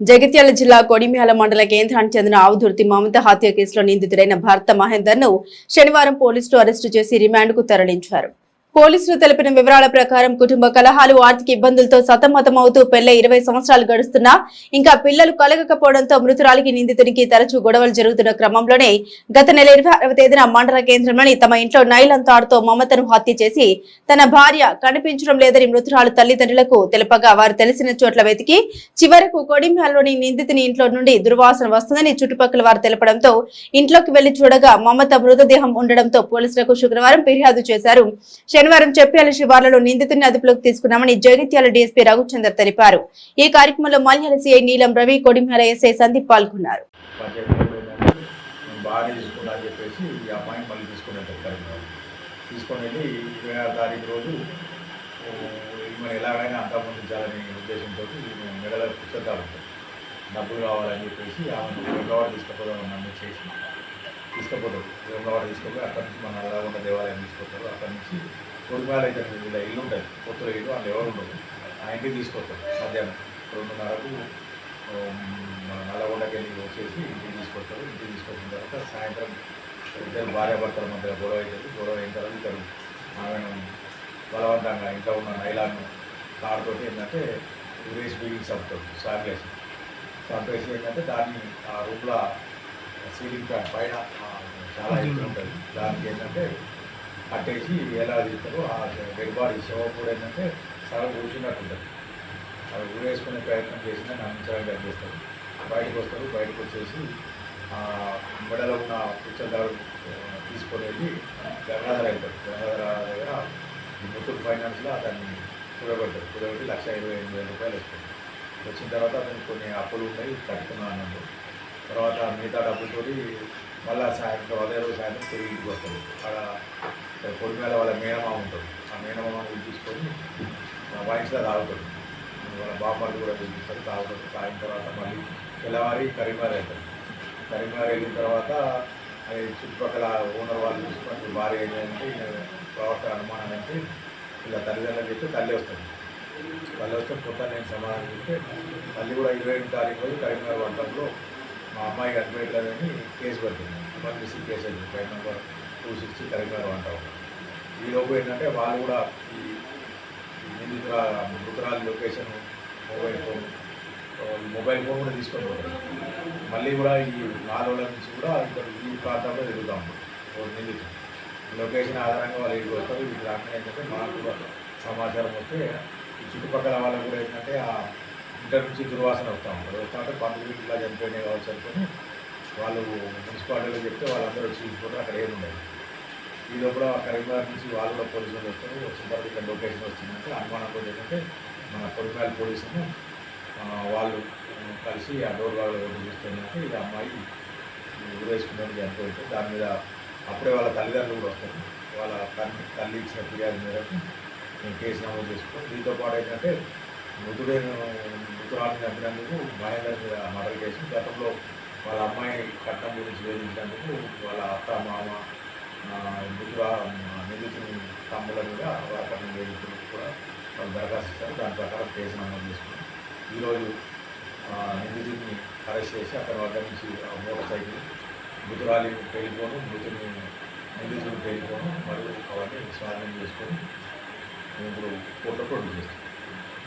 జగిత్యాల జిల్లా కొడిమ్యాల మండల కేంద్రానికి చెందిన ఆవుదుర్తి మమత హత్య కేసులో నిందితుడైన భర్త మహేందర్ను శనివారం పోలీసులు అరెస్టు చేసి రిమాండ్కు తరలించారు. పోలీసులు తెలిపిన వివరాల ప్రకారం కుటుంబ కలహాలు ఆర్థిక ఇబ్బందులతో సతమతమవుతూ పెళ్ళి ఇరవై సంవత్సరాలు గడుస్తున్నా ఇంకా పిల్లలు కలగకపోవడంతో మృతురాలికి నిందితునికి తరచూ గొడవలు జరుగుతున్న క్రమంలోనే గత నెల ఇరవై ఆరవ తేదీన మండల కేంద్రంలోని తమ ఇంట్లో నైలం తాడుతో మమతను హత్య చేసి తన భార్య కనిపించడం లేదని మృతురాలు తల్లిదండ్రులకు తెలుపగా వారు తెలిసిన చోట్ల వెతికి చివరకు కొడిమ్యాల్లోని నిందితుని ఇంట్లో నుండి దుర్వాసన వస్తుందని చుట్టుపక్కల వారు తెలపడంతో ఇంట్లోకి వెళ్ళి చూడగా మమత మృతదేహం ఉండడంతో పోలీసులకు శుక్రవారం ఫిర్యాదు చేశారు. శనివారం చెప్పాల శివార్లలో నిందితుని అదుపులోకి తీసుకున్నామని జగిత్యాల డీఎస్పీ రఘుచందర్ తెలిపారు. ఈ కార్యక్రమంలో మల్యాల సిఐ నీలం రవి కొడిమ్యాల ఎస్ఐ సందీప్ పాల్గొన్నారు. ఎలాగైనా అంతమొందించాలనే ఉద్దేశంతో డబ్బులు కావాలని చెప్పేసి ఆమెను వేమలవాడ తీసుకుపోదామని నన్ను చేసి తీసుకుపోతారు వేమలవాడ తీసుకుపోయి అక్కడి నుంచి మన నల్లగొండ దేవాలయం తీసుకొస్తారు అక్కడి నుంచి కొడుకుమాల అయితే వీళ్ళ ఇల్లు ఉంటుంది కొత్తలో ఇల్లు వాళ్ళు ఎవరు ఉండదు ఆ ఇంటికి తీసుకొస్తారు మధ్యాహ్నం రెండున్నరకు మన నల్లగొండకి వెళ్ళి వచ్చేసి ఇంటికి తీసుకొస్తారు ఇంటికి తీసుకొచ్చిన తర్వాత సాయంత్రం ఇద్దరు భార్యాభర్తల మధ్య గొడవ అవుతుంది గొడవ అయిన తర్వాత ఇద్దరు ఆమెను బలవంతంగా ఇంట్లో ఉన్న నైలాన్ని తాడుతోటి ఏంటంటే ఉరేసి బిల్డింగ్ చంపుతాడు సాగలేసి చంపేసి ఏంటంటే దాన్ని ఆ రూమ్లో సీలింగ్ ఫ్యాన్ పైన చాలా ఎత్తు ఉంటుంది దానికి ఏంటంటే కట్టేసి ఎలా తీస్తారు ఆ డెడ్ బాడీ శవం కూడా ఏంటంటే చాలా కూర్చున్నట్టు ఉంటుంది అవి ఊరేసుకునే ప్రయత్నం చేసినా నమ్మించడానికి చేస్తారు బయటకు వస్తారు బయటకు వచ్చేసి మెడలో ఉన్న పుచ్చదారు తీసుకొని వెళ్ళి గంగాధర అవుతారు గంగాధర దగ్గర ఈ ముత్తూట్ ఫైనాన్స్లో అతన్ని కూడబెట్టారు కూడబెట్టి లక్ష ఇరవై ఎనిమిది వేల రూపాయలు వస్తుంది వచ్చిన తర్వాత అతనికి కొన్ని అప్పులు ఉన్నాయి కట్టుకున్నాను అన్నట్టు. తర్వాత మిగతా డబ్బులతో మళ్ళీ సాయంత్రం అదే రోజు సాయంత్రం తిరిగి ఇంటికి వస్తారు. అక్కడ పొడిమేల వాళ్ళ మేనమామ ఉంటుంది. ఆ మేనమామని తీసుకొని వైన్స్లో తాగుతాడు. వాళ్ళ బామ్మర్లు కూడా పిలిపిస్తారు తాగుతారు తాగిన తర్వాత మళ్ళీ తెల్లవారి కరీంనగర్ వెళ్తారు కరీంనగర్ వెళ్ళిన తర్వాత అది చుట్టుపక్కల ఓనర్ వాళ్ళు చూసుకొని భార్య ఏంటంటే ప్రవర్తన అనుమానం అంటే ఇలా తల్లిదండ్రులు చెప్తే తల్లి వస్తుంది. తల్లి వస్తే కొత్త నేను సమాధానం చెప్తే తల్లి కూడా ఇరవై ఎనిమిది తారీఖు రోజు కరీంనగర్ వంటల్లో మా అమ్మాయి లేదని కేసు పెట్టింది ఎమర్జెన్సీ కేసు అయింది five number two sixty Karimnagar అంటాం ఈలోపు ఏంటంటే వాళ్ళు కూడా ఈ నిందితుల నిందితురా మృతురాలి location mobile phone mobile phone కూడా తీసుకొని పోతారు. మళ్ళీ కూడా ఈ నాలుగు రోజుల నుంచి కూడా ఇక్కడ ఈ ప్రాంతంలో తిరుగుతాం నిందితులు. లొకేషన్ ఆధారంగా వాళ్ళు ఇంటికి వస్తారు. వీటి రాకుండా ఏంటంటే మాకు కూడా సమాచారం వస్తే ఈ చుట్టుపక్కల వాళ్ళకు కూడా ఏంటంటే ఆ ఇంటర్ నుంచి దుర్వాసన వస్తూ ఉంటారు వస్తూ ఉంటే పండుగ ఇట్లా చనిపోయినాయి కావచ్చు అనుకుని వాళ్ళు మున్సిపాలిటీలో చెప్తే వాళ్ళందరూ వచ్చి చూసుకుంటారు. అక్కడ ఏముండదు. ఈ లోపల కరీంనగర్ నుంచి వాళ్ళ కూడా పోలీసులు వస్తారు. వచ్చిన ఇక్కడ లొకేషన్ వచ్చిందంటే అనుమానంతో ఏంటంటే మన పొడిపాయల పోలీసును వాళ్ళు కలిసి ఆ డోర్ వాళ్ళు చూస్తున్నట్టు ఈ అమ్మాయి ఊరేసుకున్నట్టు చనిపోయింది దాని మీద అప్పుడే వాళ్ళ తల్లిదండ్రులు కూడా వస్తారు. వాళ్ళ తల్లి తల్లి ఇచ్చిన ఫిర్యాదు మేరకు మేము కేసు నమోదు చేసుకున్నాం. దీంతో పాటు ఏంటంటే మృతుడైన మృతురాలను చంపినందుకు మహేందర్ మీద మర్డర్ కేసు. గతంలో వాళ్ళ అమ్మాయి కట్నం గురించి వేధించినందుకు వాళ్ళ అత్త మామ నిందితుని తమ్ముల మీద కట్నం వేదికలు కూడా వాళ్ళు దరఖాస్తు ఇచ్చారు. దాని ప్రకారం కేసు నమోదు చేసుకున్నాం. ఈరోజు నిందితుడిని అరెస్ట్ చేసి అతని వద్ద నుంచి మోటార్ సైకిల్ మృతురాలి టెలిఫోను మృతుని నిందితుని టెలిఫోను మరియు అవన్నీ స్వాధీనం చేసుకొని మేము ఇప్పుడు కోర్టులో ప్రొడ్యూస్ చేస్తాం